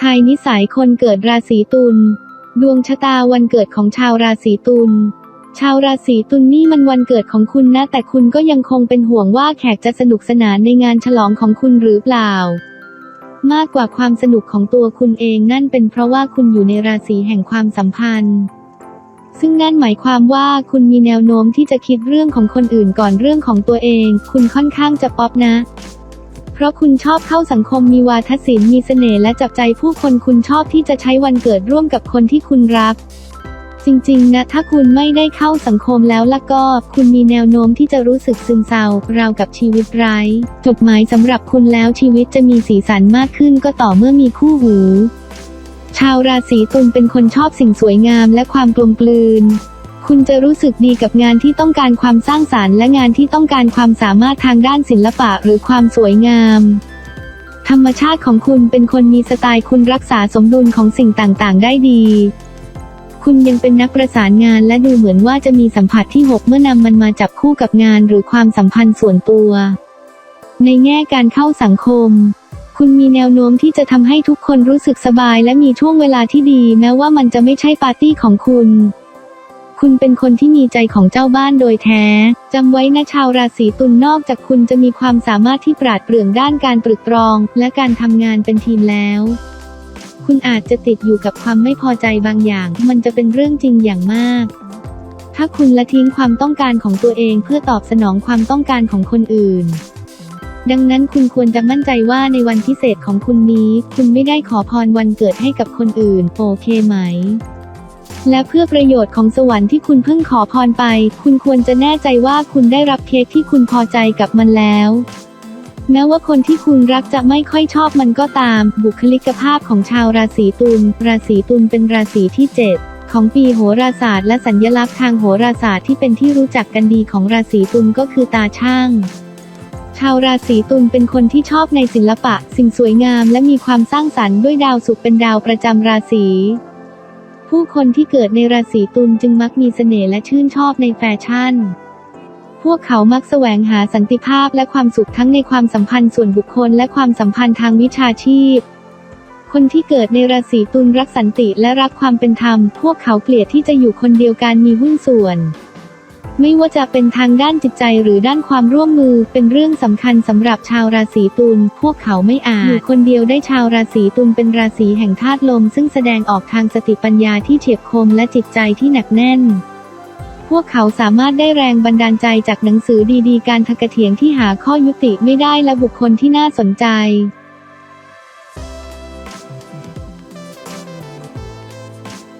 ทายนิสัยคนเกิดราศีตุล ดวงชะตาวันเกิดของชาวราศีตุล ชาวราศีตุลนี่มันวันเกิดของคุณนะ แต่คุณก็ยังคงเป็นห่วงว่าแขกจะสนุกสนานในงานฉลองของคุณหรือเปล่า มากกว่าความสนุกของตัวคุณเองนั่นเป็นเพราะว่าคุณอยู่ในราศีแห่งความสัมพันธ์ ซึ่งนั่นหมายความว่าคุณมีแนวโน้มที่จะคิดเรื่องของคนอื่นก่อนเรื่องของตัวเอง คุณค่อนข้างจะป๊อปนะ ราะคุณชอบเข้าสังคมมีวาทศิลป์มีเสน่ห์และจับใจผู้คนคุณชอบที่จะใช้วันเกิดร่วมกับคนที่คุณรัก จริงๆ นะ ถ้าคุณไม่ได้เข้าสังคมแล้วล่ะก็ คุณมีแนวโน้มที่จะรู้สึกซึมเศร้าราวกับชีวิตไร้จดหมายสำหรับคุณแล้วชีวิตจะมีสีสันมากขึ้นก็ต่อเมื่อมีคู่หู ชาวราศีตุลเป็นคนชอบสิ่งสวยงามและความกลมกลืน คุณจะรู้สึกดีกับงานที่ต้องการความสร้างสารรค์และงานที่ต้องการความสามารถทางด้านศิลปะหรือความสวยงาม ธรรมชาติของคุณเป็นคนมีสไตล์คุณรักษาสมดุลของสิ่งต่างๆ ได้ดี คุณยังเป็นนักประสานงานและดูเหมือนว่าจะมีสัมผัสที่ 6 เมื่อนำมันมาจับคู่กับงานหรือความสัมพันธ์ส่วนตัว ในแง่การเข้าสังคมคุณมีแนวโน้มที่จะทำให้ทุกคนรู้สึกสบายและมีช่วงเวลาที่ดีแม้ว่ามันจะไม่ใช่ปาร์ตี้ของคุณ คุณเป็นคนที่มีใจของเจ้าบ้านโดยแท้ จำไว้นะชาวราศีตุลนอกจากคุณจะมีความสามารถที่ปราดเปรื่องด้านการตรึกตรอง และการทำงานเป็นทีมแล้ว คุณอาจจะติดอยู่กับความไม่พอใจบางอย่าง มันจะเป็นเรื่องจริงอย่างมาก ถ้าคุณละทิ้งความต้องการของตัวเองเพื่อตอบสนองความต้องการของคนอื่น ดังนั้นคุณควรจะมั่นใจว่าในวันพิเศษของคุณนี้ คุณไม่ได้ขอพรวันเกิดให้กับคนอื่น โอเคไหม และเพื่อประโยชน์ของสวรรค์ที่คุณเพิ่งขอพรไป คุณควรจะแน่ใจว่าคุณได้รับเค้กที่คุณพอใจกับมันแล้ว แม้ว่าคนที่คุณรักจะไม่ค่อยชอบมันก็ตาม บุคลิกภาพของชาวราศีตุล ราศีตุลเป็นราศีที่ 7ของปีโหราศาสตร์และสัญญลักษณ์ทางโหราศาสตร์ที่เป็นที่รู้จักกันดีของราศีตุลก็คือตาช่าง ชาวราศีตุลเป็นคนที่ชอบในศิลปะ สิ่งสวยงามและมีความสร้างสรรค์ด้วยดาวศุกร์เป็นดาวประจำราศี ผู้คนที่เกิดในราศีตุลจึงมักมีเสน่ห์และชื่นชอบในแฟชั่น พวกเขามักแสวงหาสันติภาพและความสุขทั้งในความสัมพันธ์ส่วนบุคคลและความสัมพันธ์ทางวิชาชีพ คนที่เกิดในราศีตุลรักสันติและรักความเป็นธรรม พวกเขาเกลียดที่จะอยู่คนเดียวกันมีหุ้นส่วน ไม่ว่าจะเป็นทางด้านจิตใจหรือด้านความร่วมมือเป็นเรื่องสำคัญสำหรับชาวราศีตุลพวกเขาไม่อาจอยู่คนเดียวได้ชาวราศีตุลเป็นราศีแห่งธาตุลม ซึ่งแสดงออกทางสติปัญญาที่เฉียบคมและจิตใจที่หนักแน่น พวกเขาสามารถได้แรงบันดาลใจจากหนังสือดีๆ การทกเถียงที่หาข้อยุติไม่ได้และบุคคลที่น่าสนใจ